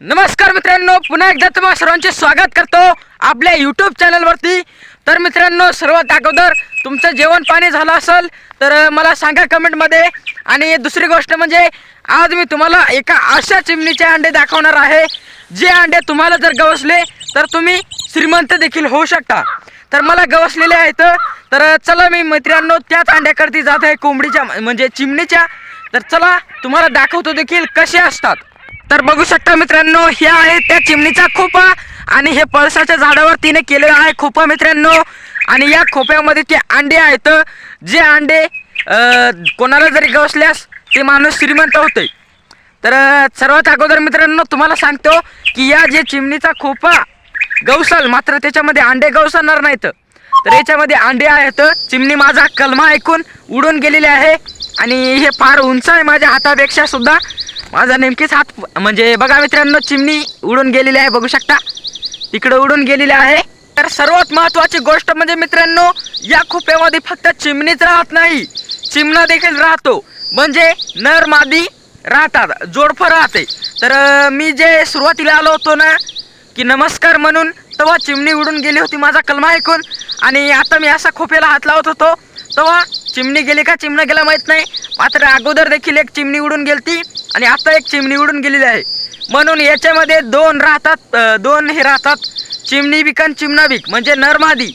नमस्कार मित्रांनो पुन्हा एकदा तुम्हा सर्वांचे स्वागत करतो आपल्या यूट्यूब चॅनलवरती तर मित्रांनो सर्वात अगोदर तुमचं जेवण पाणी झालं असेल तर मला सांगा कमेंटमध्ये आणि दुसरी गोष्ट म्हणजे आज मी तुम्हाला एका अशा चिमणीचे अंडे दाखवणार आहे जे अंडे तुम्हाला जर गवसले तर तुम्ही श्रीमंत देखील होऊ शकता. तर मला गवसलेले आहेत तर चला मी मित्रांनो त्याच अंड्याकडती जात आहे कोंबडीच्या म्हणजे चिमणीच्या. तर चला तुम्हाला दाखवतो देखील कसे असतात. तर बघू शकता मित्रांनो हे आहे त्या चिमणीचा खोपा आणि हे पळसाच्या झाडावर तिने केलेलं आहे खोपा मित्रांनो. आणि या खोप्यामध्ये ते अंडे आहेत. जे अंडे कोणाला जरी गवसल्यास ते माणूस श्रीमंत होते तर सर्वात अगोदर मित्रांनो तुम्हाला सांगतो की या जे चिमणीचा खोपा गवसाल मात्र त्याच्यामध्ये अंडे गवसणार नाहीत. तर याच्यामध्ये अंडे आहेत. चिमणी माझा कलमा ऐकून उडून गेलेली आहे. आणि हे फार उंच आहे माझ्या हातापेक्षा सुद्धा. माझा नेमकीच हात म्हणजे बघा मित्रांनो चिमणी उडून गेलेली आहे बघू शकता. तिकडे उडून गेलेली आहे. तर सर्वात महत्वाची गोष्ट म्हणजे मित्रांनो या खोप्यामध्ये फक्त चिमणीच राहत नाही. चिमणा देखील राहतो. म्हणजे नर मादी राहतात जोडफं राहते. तर मी जे सुरुवातीला आलो होतो ना की नमस्कार म्हणून तेव्हा चिमणी उडून गेली होती माझा कलमा ऐकून. आणि आता मी असा खोप्याला हात लावत होतो तेव्हा चिमणी गेली का चिमणा गेला माहीत नाही. मात्र अगोदर देखील एक चिमणी उडून गेलती आणि आता एक चिमणी उडून गेलेली आहे. म्हणून याच्यामध्ये दोन राहतात दोन हे राहतात. चिमणी बीक आणि चिमणा बीक म्हणजे नरमादी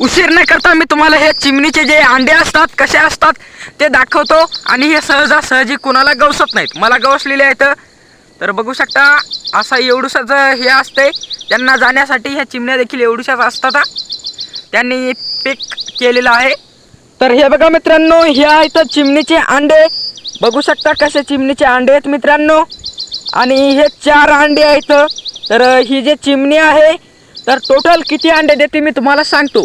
उशीर न करता मी तुम्हाला हे चिमणीचे जे अंडे असतात कसे असतात ते दाखवतो. आणि हे सहजासहजी कुणाला गवसत नाहीत. मला गवसलेले आहेत. तर बघू शकता असा एवढूसाच हे असते त्यांना जाण्यासाठी ह्या चिमण्या देखील एवढूशाच असतात. त्यांनी पिक केलेलं आहे. तर हे बघा मित्रांनो हे आहेत चिमणीचे अंडे. बघू शकता कसे चिमणीचे अंडे आहेत मित्रांनो. आणि हे चार अंडे आहेत. तर ही जे चिमणी आहे तर टोटल किती अंडे देते मी तुम्हाला सांगतो.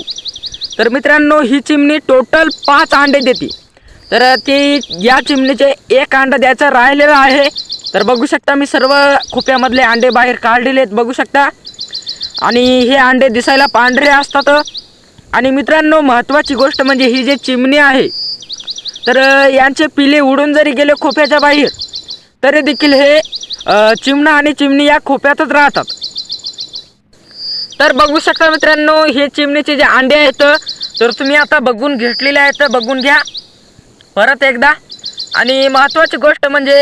तर मित्रांनो ही चिमणी टोटल पाच अंडे देते. तर ती या चिमणीचे एक अंडा द्यायचं राहिलेलं आहे. तर बघू शकता मी सर्व खोप्यामधले अंडे बाहेर काढलेले आहेत बघू शकता. आणि हे अंडे दिसायला पांढरे असतात. आणि मित्रांनो महत्त्वाची गोष्ट म्हणजे ही जी चिमणी आहे तर यांचे पिले उडून जरी गेले खोप्याच्या बाहेर तरी देखील हे चिमणा आणि चिमणी या खोप्यातच राहतात. तर बघू शकता मित्रांनो हे चिमणीचे जे अंडे आहेत तर तुम्ही आता बघून घेतलेले आहेत बघून घ्या. परत एकदा. आणि महत्त्वाची गोष्ट म्हणजे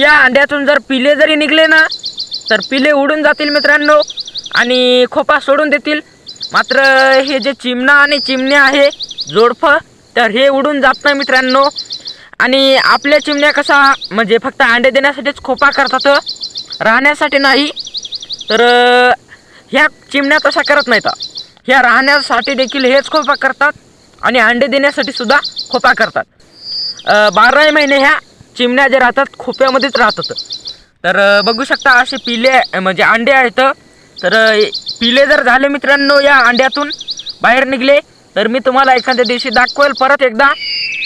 या अंड्यातून जर पिले जरी निघले ना तर पिले उडून जातील मित्रांनो आणि खोपा सोडून देतील. मात्र हे जे चिमणा आणि चिमण्या आहे जोडफं तर हे उडून जात नाही मित्रांनो. आणि आपल्या चिमण्या कसा म्हणजे फक्त अंडे देण्यासाठीच खोपा करतात राहण्यासाठी नाही. तर ह्या चिमण्या तशा करत नाहीत. ह्या राहण्यासाठी देखील हेच खोपा करतात आणि अंडे देण्यासाठी सुद्धा खोपा करतात. बाराही महिने ह्या चिमण्या जे राहतात खोप्यामध्येच राहतात. तर बघू शकता असे पिले म्हणजे अंडे आहेत. तर पिले जर झाले मित्रांनो या अंड्यातून बाहेर निघले तर मी तुम्हाला एखाद्या दिवशी दाखवेल परत एकदा.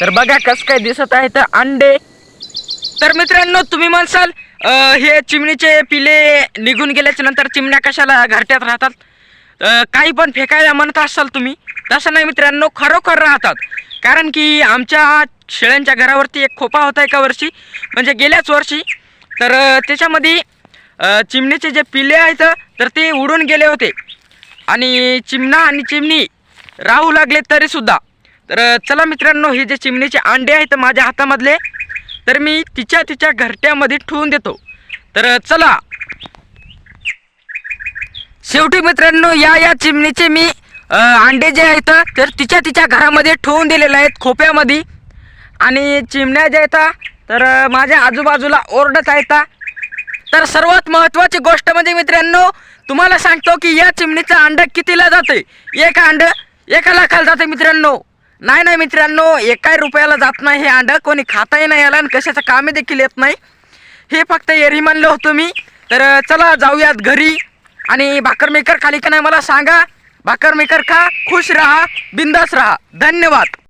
तर बघा कसं काय दिसत आहे तर अंडे. तर मित्रांनो तुम्ही म्हणसाल हे चिमणीचे पिले निघून गेल्याच्यानंतर चिमण्या कशाला घरट्यात राहतात? काही पण फेकायला म्हणत असाल तुम्ही तसं नाही मित्रांनो खरोखर राहतात. कारण की आमच्या शेळ्यांच्या घरावरती एक खोपा होता एका वर्षी म्हणजे गेल्याच वर्षी. तर त्याच्यामध्ये चिमणीचे जे पिल्ले आहेत तर ते उडून गेले होते. आणि चिमणा आणि चिमणी राहू लागले तरीसुद्धा तर चला मित्रांनो हे जे चिमणीचे अंडे आहेत माझ्या हातामधले तर मी तिच्या तिच्या घरट्यामध्ये ठेवून देतो. तर चला. शेवटी मित्रांनो या या चिमणीचे मी अंडे जे आहेत तर तिच्या तिच्या घरामध्ये ठेवून दिलेले आहेत खोप्यामध्ये. आणि चिमण्या ज्या आहेत तर माझ्या आजूबाजूला ओरडत आहेत. तर सर्वात महत्त्वाची गोष्ट म्हणजे मित्रांनो तुम्हाला सांगतो की या चिमणीचं अंड कितीला जाते एक अंड एका लाखाला जाते मित्रांनो. नाही नाही मित्रांनो एकाही रुपयाला जात नाही हे अंड. कोणी खाताही नाही आला आणि कशाचं कामे देखील येत नाही. हे फक्त एरी म्हणलं होतो मी. तर चला जाऊयात घरी. आणि भाकरमेकर खाली का नाही मला सांगा. भाकरमेकर खा खुश राहा बिंदास राहा. धन्यवाद.